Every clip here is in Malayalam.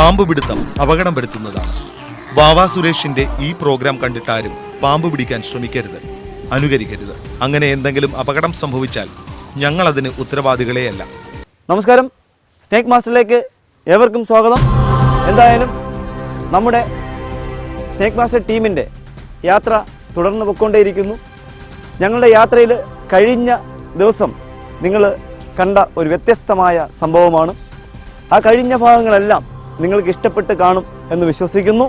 പാമ്പ് പിടുത്തം അപകടം വരുത്തുന്നതാണ് വാവാ സുരേഷിന്റെ ഈ പ്രോഗ്രാം കണ്ടിട്ടാരും പാമ്പ് പിടിക്കാൻ ശ്രമിക്കരുത് അനുകരിക്കരുത്. അങ്ങനെ എന്തെങ്കിലും അപകടം സംഭവിച്ചാൽ ഞങ്ങൾ അതിന് ഉത്തരവാദികളെയല്ല. നമസ്കാരം. സ്നേക് മാസ്റ്ററിലേക്ക് ഏവർക്കും സ്വാഗതം. എന്തായാലും നമ്മുടെ സ്നേക് മാസ്റ്റർ ടീമിന്റെ യാത്ര തുടർന്ന് പൊയ്ക്കൊണ്ടേയിരിക്കുന്നു. ഞങ്ങളുടെ യാത്രയിൽ കഴിഞ്ഞ ദിവസം നിങ്ങൾ കണ്ട ഒരു വ്യത്യസ്തമായ സംഭവമാണ്. ആ കഴിഞ്ഞ ഭാഗങ്ങളെല്ലാം നിങ്ങൾക്ക് ഇഷ്ടപ്പെട്ട് കാണും എന്ന് വിശ്വസിക്കുന്നു.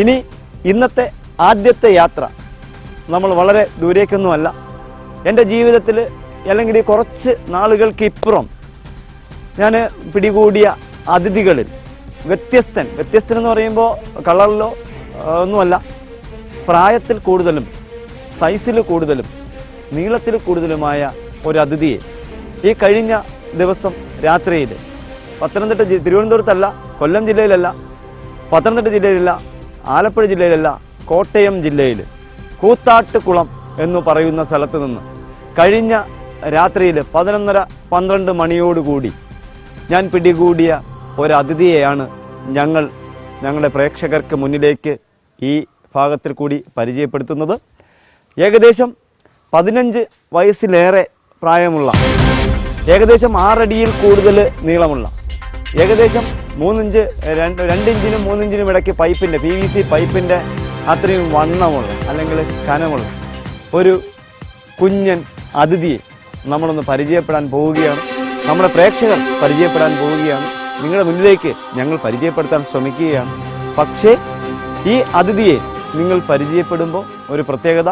ഇനി ഇന്നത്തെ ആദ്യത്തെ യാത്ര നമ്മൾ വളരെ ദൂരേക്കൊന്നുമല്ല. എന്റെ ജീവിതത്തിൽ അല്ലെങ്കിൽ കുറച്ച് നാളുകൾക്ക് ഇപ്പുറം ഞാൻ പിടികൂടിയ അതിഥികളിൽ വ്യത്യസ്തൻ. വ്യത്യസ്തൻ എന്ന് പറയുമ്പോൾ കളറിലോ ഒന്നുമല്ല. പ്രായത്തിൽ കൂടുതലും സൈസിൽ കൂടുതലും നീളത്തിൽ കൂടുതലുമായ ഒരു അതിഥിയെ ഈ കഴിഞ്ഞ ദിവസം രാത്രിയിൽ പത്തനംതിട്ട തിരുവനന്തപുരത്തല്ല കൊല്ലം ജില്ലയിലല്ല പത്തനംതിട്ട ജില്ലയിലല്ല ആലപ്പുഴ ജില്ലയിലല്ല കോട്ടയം ജില്ലയിൽ കൂത്താട്ടുകുളം എന്ന് പറയുന്ന സ്ഥലത്ത് നിന്ന് കഴിഞ്ഞ രാത്രിയിൽ പതിനൊന്നര പന്ത്രണ്ട് മണിയോടുകൂടി ഞാൻ പിടികൂടിയ ഒരതിഥിയെയാണ് ഞങ്ങൾ ഞങ്ങളുടെ പ്രേക്ഷകർക്ക് മുന്നിലേക്ക് ഈ ഭാഗത്തിൽ കൂടി പരിചയപ്പെടുത്തുന്നത്. ഏകദേശം പതിനഞ്ച് വയസ്സിലേറെ പ്രായമുള്ള ഏകദേശം ആറടിയിൽ കൂടുതൽ നീളമുള്ള ഏകദേശം മൂന്നിഞ്ച് രണ്ട് രണ്ടിഞ്ചിനും മൂന്നിഞ്ചിനും ഇടയ്ക്ക് പൈപ്പിന്റെ പി വി സി പൈപ്പിന്റെ അത്രയും വണ്ണമുള്ള അല്ലെങ്കിൽ കനമുള്ള ഒരു കുഞ്ഞൻ അതിഥിയെ നമ്മളൊന്ന് പരിചയപ്പെടാൻ പോവുകയാണ്. നമ്മുടെ പ്രേക്ഷകർ പരിചയപ്പെടാൻ പോവുകയാണ്. നിങ്ങളുടെ മുന്നിലേക്ക് ഞങ്ങൾ പരിചയപ്പെടുത്താൻ ശ്രമിക്കുകയാണ്. പക്ഷേ ഈ അതിഥിയെ നിങ്ങൾ പരിചയപ്പെടുമ്പോൾ ഒരു പ്രത്യേകത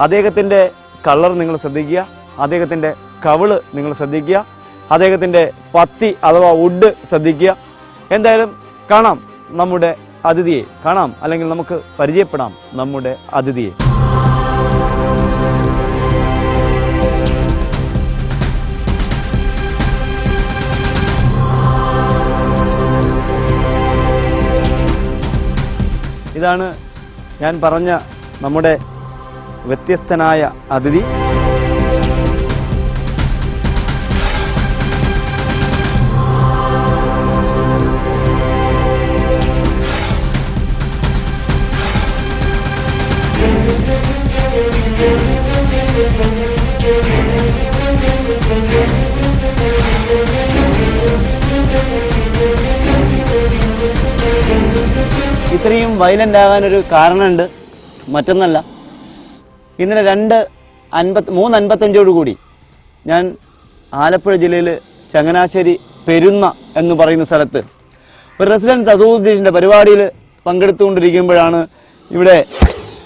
അദ്ദേഹത്തിന്റെ കളർ നിങ്ങൾ ശ്രദ്ധിക്കുക അദ്ദേഹത്തിന്റെ കവിൾ നിങ്ങൾ ശ്രദ്ധിക്കുക അദ്ദേഹത്തിന്റെ പത്തി അഥവാ വുഡ് ശ്രദ്ധിക്കുക. എന്തായാലും കാണാം നമ്മുടെ അതിഥിയെ കാണാം അല്ലെങ്കിൽ നമുക്ക് പരിചയപ്പെടാം നമ്മുടെ അതിഥിയെ. ഇതാണ് ഞാൻ പറഞ്ഞ നമ്മുടെ വ്യത്യസ്തനായ അതിഥി. ഇത്രയും വയലന്റ് ആകാനൊരു കാരണമുണ്ട്. മറ്റൊന്നല്ല. ഇന്നലെ രണ്ട് അൻപത്തി മൂന്ന് അൻപത്തഞ്ചോട് കൂടി ഞാൻ ആലപ്പുഴ ജില്ലയിൽ ചങ്ങനാശ്ശേരി പെരുന്ന എന്ന് പറയുന്ന സ്ഥലത്ത് ഒരു റെസിഡൻസ് അസോസിയേഷന്റെ പരിപാടിയിൽ പങ്കെടുത്തുകൊണ്ടിരിക്കുമ്പോഴാണ് ഇവിടെ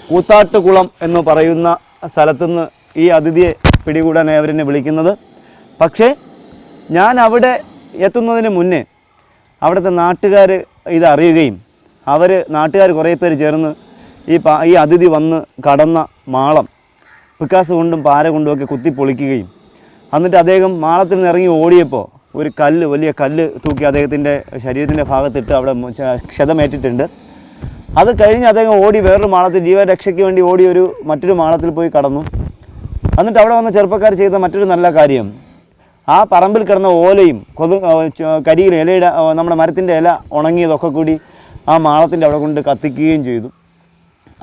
കൂത്താട്ടുകുളം എന്ന് പറയുന്ന സ്ഥലത്തുനിന്ന് ഈ അതിഥിയെ പിടികൂടാൻ അവരെന്നെ വിളിക്കുന്നത്. പക്ഷേ ഞാൻ അവിടെ എത്തുന്നതിന് മുന്നേ അവിടുത്തെ നാട്ടുകാർ ഇത് അറിയുകയും അവർ നാട്ടുകാർ കുറേ പേര് ചേർന്ന് ഈ പാ ഈ അതിഥി വന്ന് കടന്ന മാളം. പിക്കാസ് കൊണ്ടും പാര കൊണ്ടും ഒക്കെ കുത്തി പൊളിക്കുകയും. എന്നിട്ട് അദ്ദേഹം മാളത്തിൽ നിന്ന് ഇറങ്ങി ഓടിയപ്പോൾ ഒരു കല്ല് വലിയ കല്ല് തൂക്കി അദ്ദേഹത്തിന്റെ ശരീരത്തിന്റെ ഭാഗത്തിട്ട് അവിടെ ക്ഷതമേറ്റിട്ടുണ്ട്. അത് കഴിഞ്ഞ് അദ്ദേഹം ഓടി വേറൊരു മാളത്തിൽ ജീവരക്ഷയ്ക്ക് വേണ്ടി ഓടി ഒരു മറ്റൊരു മാളത്തിൽ പോയി കടന്നു. എന്നിട്ട് അവിടെ വന്ന ചെറുപ്പക്കാർ ചെയ്ത മറ്റൊരു നല്ല കാര്യം. ആ പറമ്പിൽ കിടന്ന ഓലയും കൊതു കരിയിലും ഇലയുടെ നമ്മുടെ മരത്തിന്റെ ഇല ഉണങ്ങിയതൊക്കെ കൂടി ആ മാളത്തിന്റെ അവിടെ കൊണ്ട് കത്തിക്കുകയും ചെയ്തു.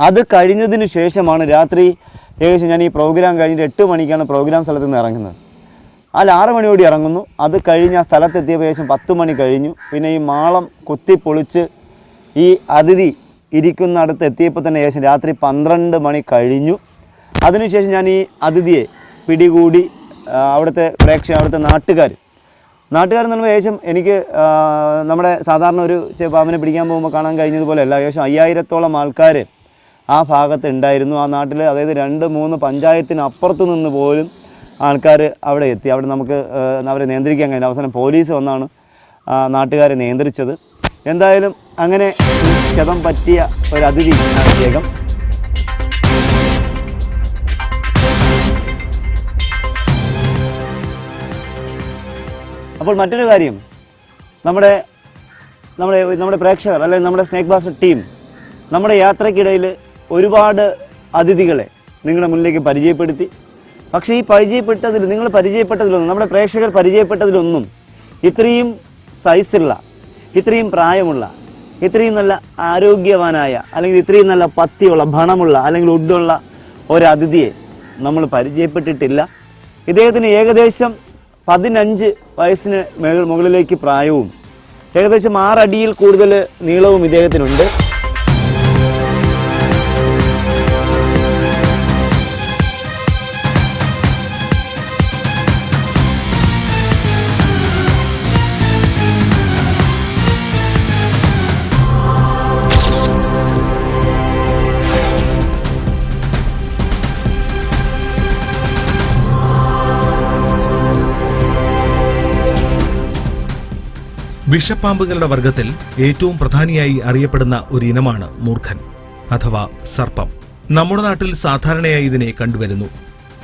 അത് കഴിഞ്ഞതിന് ശേഷമാണ് രാത്രി ഏകദേശം ഞാൻ ഈ പ്രോഗ്രാം കഴിഞ്ഞിട്ട് എട്ട് മണിക്കാണ് പ്രോഗ്രാം സ്ഥലത്ത് നിന്ന് ഇറങ്ങുന്നത്. അതിൽ ആറ് മണിയോടി ഇറങ്ങുന്നു. അത് കഴിഞ്ഞ് ആ സ്ഥലത്തെത്തിയപ്പോൾ ഏകദേശം പത്ത് മണി കഴിഞ്ഞു. പിന്നെ ഈ മാളം കുത്തി പൊളിച്ച് ഈ അതിഥി ഇരിക്കുന്നിടത്ത് എത്തിയപ്പോൾ തന്നെ ഏകദേശം രാത്രി പന്ത്രണ്ട് മണി കഴിഞ്ഞു. അതിനുശേഷം ഞാൻ ഈ അതിഥിയെ പിടികൂടി അവിടുത്തെ പ്രേക്ഷക അവിടുത്തെ നാട്ടുകാർ നാട്ടുകാരെന്ന് പറയുമ്പോൾ ഏകദേശം എനിക്ക് നമ്മുടെ സാധാരണ ഒരു പാമ്പിനെ പിടിക്കാൻ പോകുമ്പോൾ കാണാൻ കഴിഞ്ഞതുപോലെയല്ല ഏകദേശം അയ്യായിരത്തോളം ആൾക്കാർ ആ ഭാഗത്ത് ഉണ്ടായിരുന്നു. ആ നാട്ടിൽ അതായത് രണ്ട് മൂന്ന് പഞ്ചായത്തിനപ്പുറത്ത് നിന്ന് പോലും ആൾക്കാർ അവിടെ എത്തി. അവിടെ നമുക്ക് അവരെ നിയന്ത്രിക്കാൻ കഴിഞ്ഞു. അവസാനം പോലീസ് വന്നാണ് നാട്ടുകാരെ നിയന്ത്രിച്ചത്. എന്തായാലും അങ്ങനെ ക്ഷതം പറ്റിയ ഒരു അതിഥി അദ്ദേഹം അപ്പോൾ മറ്റൊരു കാര്യം. നമ്മുടെ നമ്മുടെ നമ്മുടെ പ്രേക്ഷകർ അല്ലെങ്കിൽ നമ്മുടെ സ്നേക് ബാസ് ടീം നമ്മുടെ യാത്രക്കിടയിൽ ഒരുപാട് അതിഥികളെ നിങ്ങളുടെ മുന്നിലേക്ക് പരിചയപ്പെടുത്തി. പക്ഷേ ഈ പരിചയപ്പെട്ടതിൽ നിങ്ങൾ പരിചയപ്പെട്ടതിലൊന്നും നമ്മുടെ പ്രേക്ഷകർ പരിചയപ്പെട്ടതിലൊന്നും ഇത്രയും സൈസുള്ള ഇത്രയും പ്രായമുള്ള ഇത്രയും നല്ല ആരോഗ്യവാനായ അല്ലെങ്കിൽ ഇത്രയും നല്ല പത്തിയുള്ള ഭണമുള്ള അല്ലെങ്കിൽ ഉഡുള്ള ഒരു അതിഥിയെ നമ്മൾ പരിചയപ്പെട്ടിട്ടില്ല. ഇദ്ദേഹത്തിന് ഏകദേശം പതിനഞ്ച് വയസ്സിന് മുകളിലേക്ക് പ്രായവും ഏകദേശം ആറടിയിൽ കൂടുതൽ നീളവും ഇദ്ദേഹത്തിനുണ്ട്. വിഷപ്പാമ്പുകളുടെ വർഗത്തിൽ ഏറ്റവും പ്രധാനിയായി അറിയപ്പെടുന്ന ഒരു ഇനമാണ് മൂർഖൻ അഥവാ സർപ്പം. നമ്മുടെ നാട്ടിൽ സാധാരണയായി ഇതിനെ കണ്ടുവരുന്നു.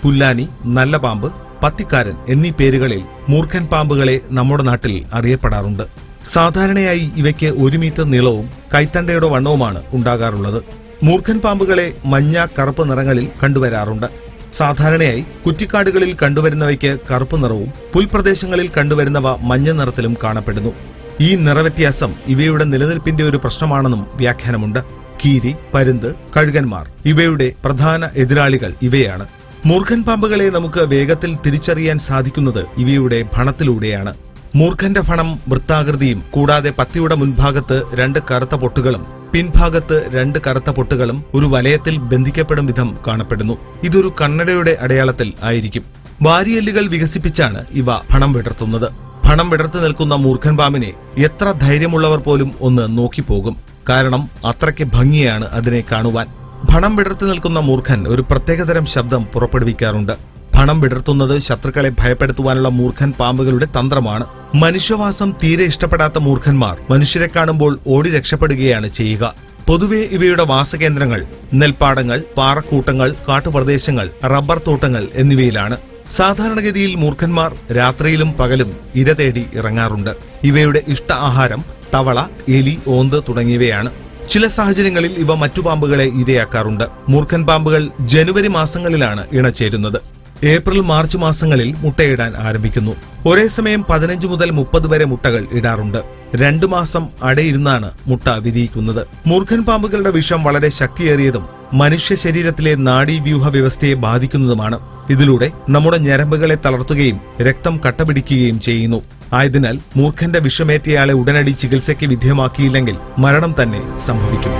പുല്ലാനി നല്ല പാമ്പ് പത്തിക്കാരൻ എന്നീ പേരുകളിൽ മൂർഖൻ പാമ്പുകളെ നമ്മുടെ നാട്ടിൽ അറിയപ്പെടാറുണ്ട്. സാധാരണയായി ഇവയ്ക്ക് ഒരു മീറ്റർ നീളവും കൈത്തണ്ടയുടെ വണ്ണവുമാണ് ഉണ്ടാകാറുള്ളത്. മൂർഖൻ പാമ്പുകളെ മഞ്ഞ കറുപ്പ് നിറങ്ങളിൽ കണ്ടുവരാറുണ്ട്. സാധാരണയായി കുറ്റിക്കാടുകളിൽ കണ്ടുവരുന്നവയ്ക്ക് കറുപ്പ് നിറവും പുൽപ്രദേശങ്ങളിൽ കണ്ടുവരുന്നവ മഞ്ഞ നിറത്തിലും കാണപ്പെടുന്നു. ഈ നിറവ്യത്യാസം ഇവയുടെ നിലനിൽപ്പിന്റെ ഒരു പ്രശ്നമാണെന്നും വ്യാഖ്യാനമുണ്ട്. കീരി പരുന്ത് കഴുകന്മാർ ഇവയുടെ പ്രധാന എതിരാളികൾ ഇവയാണ്. മൂർഖൻ പാമ്പുകളെ നമുക്ക് വേഗത്തിൽ തിരിച്ചറിയാൻ സാധിക്കുന്നത് ഇവയുടെ ഭണത്തിലൂടെയാണ്. മൂർഖന്റെ ഫണം വൃത്താകൃതിയും കൂടാതെ പത്തിയുടെ മുൻഭാഗത്ത് രണ്ട് കറുത്ത പൊട്ടുകളും പിൻഭാഗത്ത് രണ്ട് കറുത്ത പൊട്ടുകളും ഒരു വലയത്തിൽ ബന്ധിക്കപ്പെടും വിധം കാണപ്പെടുന്നു. ഇതൊരു കണ്ണടയുടെ അടയാളത്തിൽ ആയിരിക്കും. വാരിയല്ലുകൾ വികസിപ്പിച്ചാണ് ഇവ ഫണം വിടർത്തുന്നത്. ഫണം വിടർത്തു നിൽക്കുന്ന മൂർഖൻ പാമ്പിനെ എത്ര ധൈര്യമുള്ളവർ പോലും ഒന്ന് നോക്കിപ്പോകും. കാരണം അത്രയ്ക്ക് ഭംഗിയാണ് അതിനെ കാണുവാൻ. ഭണം വിടർത്തു നിൽക്കുന്ന മൂർഖൻ ഒരു പ്രത്യേകതരം ശബ്ദം പുറപ്പെടുവിക്കാറുണ്ട്. ഫണം വിടർത്തുന്നത് ശത്രുക്കളെ ഭയപ്പെടുത്തുവാനുള്ള മൂർഖൻ പാമ്പുകളുടെ തന്ത്രമാണ്. മനുഷ്യവാസം തീരെ ഇഷ്ടപ്പെടാത്ത മൂർഖന്മാർ മനുഷ്യരെ കാണുമ്പോൾ ഓടി രക്ഷപ്പെടുകയാണ് ചെയ്യുക. പൊതുവെ ഇവയുടെ വാസകേന്ദ്രങ്ങൾ നെൽപ്പാടങ്ങൾ പാറക്കൂട്ടങ്ങൾ കാട്ടുപ്രദേശങ്ങൾ റബ്ബർ തോട്ടങ്ങൾ എന്നിവയിലാണ്. സാധാരണഗതിയിൽ മൂർഖന്മാർ രാത്രിയിലും പകലും ഇര തേടി ഇറങ്ങാറുണ്ട്. ഇവയുടെ ഇഷ്ട ആഹാരം തവള എലി ഓന്ത് തുടങ്ങിയവയാണ്. ചില സാഹചര്യങ്ങളിൽ ഇവ മറ്റു പാമ്പുകളെ ഇരയാക്കാറുണ്ട്. മൂർഖൻ പാമ്പുകൾ ജനുവരി മാസങ്ങളിലാണ് ഇണചേരുന്നത്. ഏപ്രിൽ മാർച്ച് മാസങ്ങളിൽ മുട്ടയിടാൻ ആരംഭിക്കുന്നു. ഒരേ സമയം പതിനഞ്ച് മുതൽ മുപ്പത് വരെ മുട്ടകൾ ഇടാറുണ്ട്. രണ്ടു മാസം അടയിരുന്നാണ് മുട്ട വിരിയിക്കുന്നത്. മൂർഖൻ പാമ്പുകളുടെ വിഷം വളരെ ശക്തിയേറിയതും മനുഷ്യ ശരീരത്തിലെ നാഡീവ്യൂഹ വ്യവസ്ഥയെ ബാധിക്കുന്നതുമാണ്. ഇതിലൂടെ നമ്മുടെ ഞരമ്പുകളെ തളർത്തുകയും രക്തം കട്ടപിടിക്കുകയും ചെയ്യുന്നു. ആയതിനാൽ മൂർഖന്റെ വിഷമേറ്റയാളെ ഉടനടി ചികിത്സയ്ക്ക് വിധേയമാക്കിയില്ലെങ്കിൽ മരണം തന്നെ സംഭവിക്കും.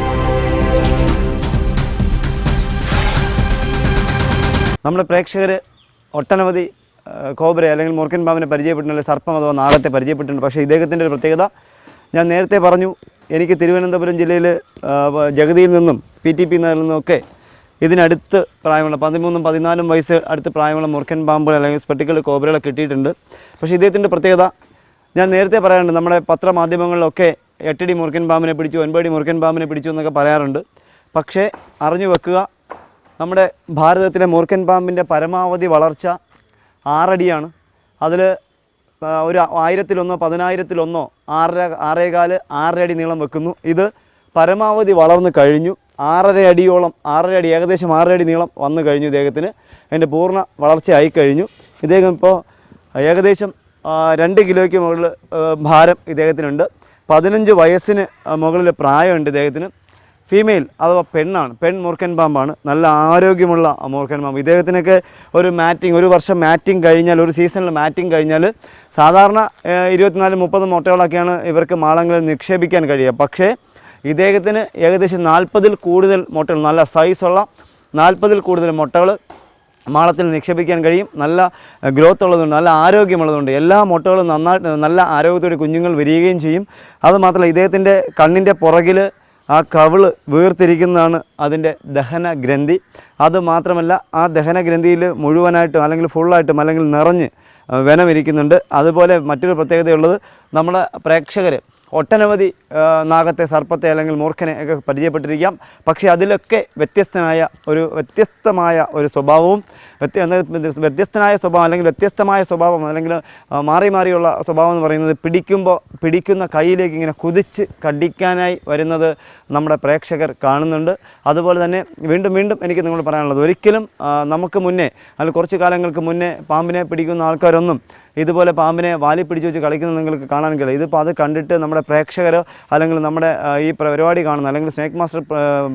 നമ്മുടെ പ്രേക്ഷകർ ഒട്ടനവധി കോബ്ര അല്ലെങ്കിൽ മുറുക്കൻ പാമ്പിനെ പരിചയപ്പെട്ടിട്ടുണ്ട് സർപ്പം അഥവാ നാഗത്തെ പരിചയപ്പെട്ടിട്ടുണ്ട്. പക്ഷേ ഇദ്ദേഹത്തിന്റെ ഒരു പ്രത്യേകത ഞാൻ നേരത്തെ പറഞ്ഞു എനിക്ക് തിരുവനന്തപുരം ജില്ലയിൽ ജഗതിയിൽ നിന്നും പി ടി പി നഗറിൽ നിന്നൊക്കെ ഇതിനടുത്ത് പ്രായമുള്ള പതിമൂന്നും പതിനാലും വയസ്സ് അടുത്ത് പ്രായമുള്ള മുറുക്കൻ പാമ്പുകൾ അല്ലെങ്കിൽ സ്പെട്ടിക്കൽ കോബ്രകളെ കിട്ടിയിട്ടുണ്ട്. പക്ഷേ ഇദ്ദേഹത്തിന്റെ പ്രത്യേകത ഞാൻ നേരത്തെ പറയാറുണ്ട് നമ്മുടെ പത്രമാധ്യമങ്ങളിലൊക്കെ എട്ടടി മുറുക്കൻ പാമ്പിനെ പിടിച്ചു ഒൻപടി മുറുക്കൻ പാമ്പിനെ പിടിച്ചു എന്നൊക്കെ പറയാറുണ്ട്. പക്ഷേ അറിഞ്ഞു വെക്കുക നമ്മുടെ ഭാരതത്തിലെ മൂർഖൻ പാമ്പിന്റെ പരമാവധി വളർച്ച ആറടിയാണ്. അതിൽ ഒരു ആയിരത്തിലൊന്നോ പതിനായിരത്തിലൊന്നോ ആറര ആറേകാൽ ആറര അടി നീളം വെക്കുന്നു. ഇത് പരമാവധി വളർന്നു കഴിഞ്ഞു. ആറര അടിയോളം ആറര അടി ഏകദേശം ആറര അടി നീളം വന്നു കഴിഞ്ഞു ഇദ്ദേഹത്തിന്. അതിന്റെ പൂർണ വളർച്ചയായി കഴിഞ്ഞു. ഇദ്ദേഹം ഇപ്പോൾ ഏകദേശം രണ്ട് കിലോയ്ക്ക് മുകളിൽ ഭാരം ഇദ്ദേഹത്തിനുണ്ട്. പതിനഞ്ച് വയസ്സിന് മുകളിൽ പ്രായമുണ്ട് ഇദ്ദേഹത്തിന്. ഫീമെയിൽ അഥവാ പെണ്ണാണ്. പെൺ മൂർഖൻ പാമ്പാണ്. നല്ല ആരോഗ്യമുള്ള മൂർഖൻ പാമ്പ്. ഇദ്ദേഹത്തിനൊക്കെ ഒരു മാറ്റിംഗ് ഒരു വർഷം മാറ്റിംഗ് കഴിഞ്ഞാൽ ഒരു സീസണിൽ മാറ്റിംഗ് കഴിഞ്ഞാൽ സാധാരണ ഇരുപത്തിനാല് മുപ്പത് മുട്ടകളൊക്കെയാണ് ഇവർക്ക് മാളങ്ങളിൽ നിക്ഷേപിക്കാൻ കഴിയുക. പക്ഷേ ഇദ്ദേഹത്തിന് ഏകദേശം നാൽപ്പതിൽ കൂടുതൽ മുട്ടകൾ നല്ല സൈസുള്ള നാൽപ്പതിൽ കൂടുതൽ മുട്ടകൾ മാളത്തിൽ നിക്ഷേപിക്കാൻ കഴിയും. നല്ല ഗ്രോത്ത് ഉള്ളതുകൊണ്ട് നല്ല ആരോഗ്യമുള്ളതുകൊണ്ട് എല്ലാ മുട്ടകളും നന്നായിട്ട് നല്ല ആരോഗ്യത്തോടെ കുഞ്ഞുങ്ങൾ വരികയും ചെയ്യും. അതുമാത്രമല്ല ഇദ്ദേഹത്തിന്റെ കണ്ണിന്റെ പുറകിൽ ആ കവിൾ വീർത്തിരിക്കുന്നതാണ് അതിന്റെ ദഹന ഗ്രന്ഥി അത് മാത്രമല്ല ആ ദഹന ഗ്രന്ഥിയിൽ മുഴുവനായിട്ടും അല്ലെങ്കിൽ ഫുള്ളായിട്ടും അല്ലെങ്കിൽ നിറഞ്ഞ് വെനമിരിക്കുന്നുണ്ട്. അതുപോലെ മറ്റൊരു പ്രത്യേകതയുള്ളത് നമ്മുടെ പ്രേക്ഷകർ ഒട്ടനവധി നാഗത്തെ സർപ്പത്തെ അല്ലെങ്കിൽ മൂർഖനെ ഒക്കെ പരിചയപ്പെട്ടിരിക്കാം. പക്ഷേ അതിലൊക്കെ വ്യത്യസ്തനായ ഒരു വ്യത്യസ്തമായ ഒരു സ്വഭാവവും വ്യത്യ വ്യത്യസ്തനായ സ്വഭാവം അല്ലെങ്കിൽ വ്യത്യസ്തമായ സ്വഭാവം അല്ലെങ്കിൽ മാറി മാറിയുള്ള സ്വഭാവം എന്ന് പറയുന്നത് പിടിക്കുമ്പോൾ പിടിക്കുന്ന കയ്യിലേക്ക് ഇങ്ങനെ കുതിച്ച് കടിക്കാനായി വരുന്നത് നമ്മുടെ പ്രേക്ഷകർ കാണുന്നുണ്ട്. അതുപോലെ തന്നെ വീണ്ടും വീണ്ടും എനിക്ക് നിങ്ങൾ പറയാനുള്ളത് ഒരിക്കലും നമുക്ക് മുന്നേ അല്ലെങ്കിൽ കുറച്ച് കാലങ്ങൾക്ക് മുന്നേ പാമ്പിനെ പിടിക്കുന്ന ആൾക്കാരൊന്നും ഇതുപോലെ പാമ്പിനെ വാലി പിടിച്ച് വെച്ച് കളിക്കുന്നത് നിങ്ങൾക്ക് കാണാൻ കഴിയില്ല. ഇതിപ്പോൾ അത് കണ്ടിട്ട് നമ്മുടെ പ്രേക്ഷകരോ അല്ലെങ്കിൽ നമ്മുടെ ഈ പരിപാടി കാണുന്ന അല്ലെങ്കിൽ സ്നേക്ക് മാസ്റ്റർ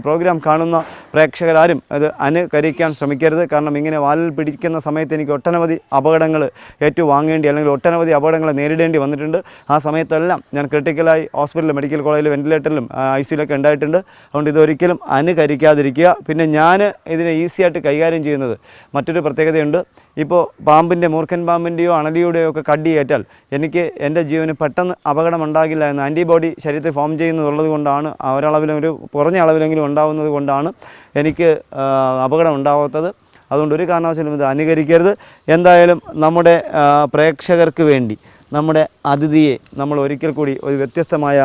പ്രോഗ്രാം കാണുന്ന പ്രേക്ഷകരാരും അത് അനുകരിക്കാൻ ശ്രമിക്കരുത്. കാരണം ഇങ്ങനെ വാലിൽ പിടിക്കുന്ന സമയത്ത് എനിക്ക് ഒട്ടനവധി അപകടങ്ങൾ ഏറ്റുവാങ്ങേണ്ടി അല്ലെങ്കിൽ ഒട്ടനവധി അപകടങ്ങൾ നേരിടേണ്ടി വന്നിട്ടുണ്ട്. ആ സമയത്തെല്ലാം ഞാൻ ക്രിട്ടിക്കലായി ഹോസ്പിറ്റലിൽ മെഡിക്കൽ കോളേജിൽ വെന്റിലേറ്ററിലും ഐ സിയിലൊക്കെ ഉണ്ടായിട്ടുണ്ട്. അതുകൊണ്ട് ഇതൊരിക്കലും അനുകരിക്കാതിരിക്കുക. പിന്നെ ഞാൻ ഇതിനെ ഈസിയായിട്ട് കൈകാര്യം ചെയ്യുന്നത് മറ്റൊരു പ്രത്യേകതയുണ്ട്. ഇപ്പോൾ പാമ്പിന്റെ മൂർഖൻ പാമ്പിന്റെയോ അണലിയുടെയോ ഒക്കെ കടിയേറ്റാൽ എനിക്ക് എന്റെ ജീവന് പെട്ടെന്ന് അപകടമുണ്ടാകില്ല എന്ന് ആന്റിബോഡി ശരീരത്തിൽ ഫോം ചെയ്യുന്നതുള്ളത് കൊണ്ടാണ് ഒരളവിലും ഒരു കുറഞ്ഞ അളവിലെങ്കിലും ഉണ്ടാകുന്നത് കൊണ്ടാണ് എനിക്ക് അപകടം ഉണ്ടാവാത്തത് അതുകൊണ്ട് ഒരു കാരണവശാലും ഇത് അനുകരിക്കരുത്. എന്തായാലും നമ്മുടെ പ്രേക്ഷകർക്ക് വേണ്ടി നമ്മുടെ അതിഥിയെ നമ്മൾ ഒരിക്കൽ കൂടി ഒരു വ്യത്യസ്തമായ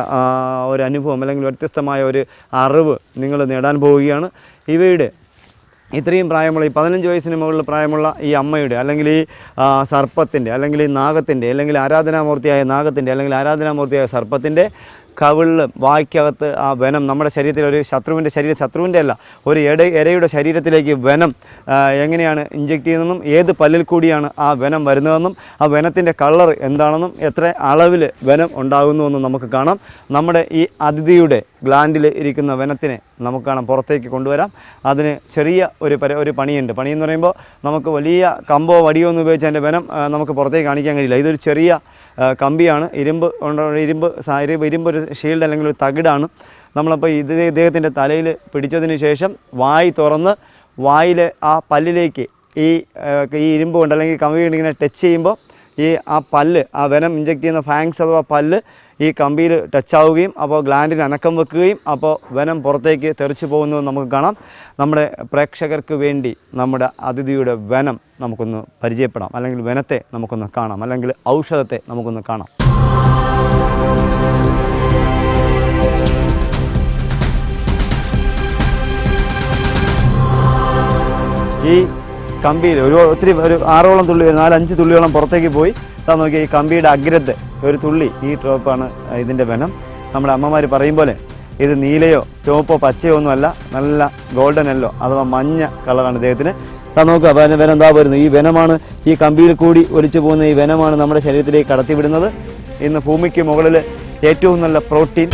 ഒരു അനുഭവം അല്ലെങ്കിൽ വ്യത്യസ്തമായ ഒരു അറിവ് നിങ്ങൾ നേടാൻ പോവുകയാണ്. ഇവയുടെ ഇത്രയും പ്രായമുള്ള ഈ പതിനഞ്ച് വയസ്സിന് മുകളിൽ പ്രായമുള്ള ഈ അമ്മയുടെ അല്ലെങ്കിൽ ഈ സർപ്പത്തിന്റെ അല്ലെങ്കിൽ ഈ നാഗത്തിന്റെ അല്ലെങ്കിൽ ആരാധനാമൂർത്തിയായ നാഗത്തിന്റെ അല്ലെങ്കിൽ ആരാധനാമൂർത്തിയായ സർപ്പത്തിന്റെ കവിളിൽ വായ്ക്കകത്ത് ആ വനം നമ്മുടെ ശരീരത്തിൽ ഒരു ശത്രുവിന്റെ ശരീരം ശത്രുവിന്റെ അല്ല ഒരു എട ഇരയുടെ ശരീരത്തിലേക്ക് വനം എങ്ങനെയാണ് ഇഞ്ചെക്ട് ചെയ്യുന്നതെന്നും ഏത് പല്ലിൽ കൂടിയാണ് ആ വനം വരുന്നതെന്നും ആ വനത്തിന്റെ കളർ എന്താണെന്നും എത്ര അളവിൽ വനം ഉണ്ടാകുന്നുവെന്നും നമുക്ക് കാണാം. നമ്മുടെ ഈ അതിഥിയുടെ ഗ്ലാൻഡിൽ ഇരിക്കുന്ന വനത്തിനെ നമുക്ക് കാണാം. പുറത്തേക്ക് കൊണ്ടുവരാം. അതിന് ചെറിയ ഒരു പര ഒരു പണിയുണ്ട്. പണിയെന്ന് പറയുമ്പോൾ നമുക്ക് വലിയ കമ്പോ വടിയോ ഒന്നും ഉപയോഗിച്ച് അതിന്റെ വനം നമുക്ക് പുറത്തേക്ക് കാണിക്കാൻ കഴിയില്ല. ഇതൊരു ചെറിയ കമ്പിയാണ്. ഇരുമ്പ് ഇരുമ്പ് ഇരുമ്പ് ഒരു ഷീൽഡ് അല്ലെങ്കിൽ ഒരു തകിടാണ്. നമ്മളപ്പോൾ ഇത് ഇദ്ദേഹത്തിന്റെ തലയിൽ പിടിച്ചതിന് ശേഷം വായി തുറന്ന് വായിലെ ആ പല്ലിലേക്ക് ഈ ഈ ഇരുമ്പ് കൊണ്ട് അല്ലെങ്കിൽ കമ്പി കൊണ്ട് ഇങ്ങനെ ടച്ച് ചെയ്യുമ്പോൾ ഈ ആ പല്ല് ആ വെനം ഇഞ്ചെക്ട് ചെയ്യുന്ന ഫാങ്സ് അഥവാ പല്ല് ഈ കമ്പിയിൽ ടച്ച് ആവുകയും അപ്പോൾ ഗ്ലാൻഡിന് അനക്കം വെക്കുകയും അപ്പോൾ വെനം പുറത്തേക്ക് തെറിച്ചു പോകുന്നത് നമുക്ക് കാണാം. നമ്മുടെ പ്രേക്ഷകർക്ക് വേണ്ടി നമ്മുടെ അതിഥിയുടെ വനം നമുക്കൊന്ന് പരിചയപ്പെടാം. അല്ലെങ്കിൽ വനത്തെ നമുക്കൊന്ന് കാണാം. അല്ലെങ്കിൽ ഔഷധത്തെ നമുക്കൊന്ന് കാണാം. ഈ കമ്പിയിൽ ഒരു ഒത്തിരി ഒരു ആറോളം തുള്ളി നാലഞ്ച് തുള്ളിയോളം പുറത്തേക്ക് പോയി. അതാ നോക്കി ഈ കമ്പിയുടെ അഗ്രത്തെ ഒരു തുള്ളി ഈ ഡ്രോപ്പാണ് ഇതിന്റെ വനം. നമ്മുടെ അമ്മമാർ പറയും പോലെ ഇത് നീലയോ ചുവപ്പോ പച്ചയോ ഒന്നുമല്ല നല്ല ഗോൾഡൻ യെല്ലോ അഥവാ മഞ്ഞ കളറാണ് ഇദ്ദേഹത്തിന്. നോക്കുക വന വനം എന്താ വരുന്നത് ഈ വനമാണ് ഈ കമ്പിയിൽ കൂടി ഒലിച്ചു പോകുന്ന ഈ വനമാണ് നമ്മുടെ ശരീരത്തിലേക്ക് കടത്തിവിടുന്നത്. ഇന്ന് ഭൂമിക്ക് മുകളിൽ ഏറ്റവും നല്ല പ്രോട്ടീൻ